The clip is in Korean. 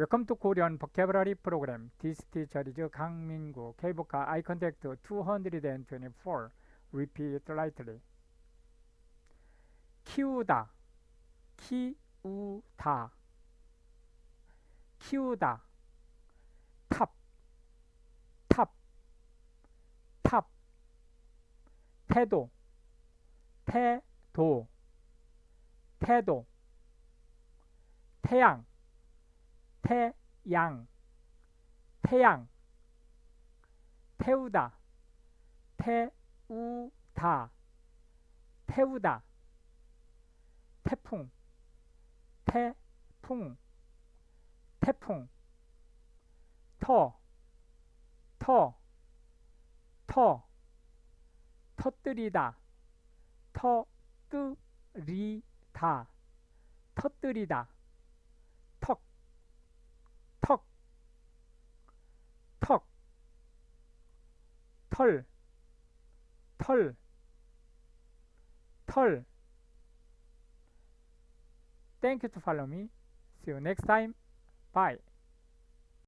To Korean Vocabulary Program. This teacher is 강민구. K보카 eye contact 224. Repeat lightly. 키우다, 키우다, 키우다. 탑, 탑, 탑. 태도, 태도, 태도. 태양, 태양, 태양. 태우다, 태우다, 태우다. 태풍, 태풍, 태풍. 터, 터, 터. 터뜨리다, 터뜨리다, 터뜨리다. 털, 털, 털. Thank you to follow me. See you next time. Bye.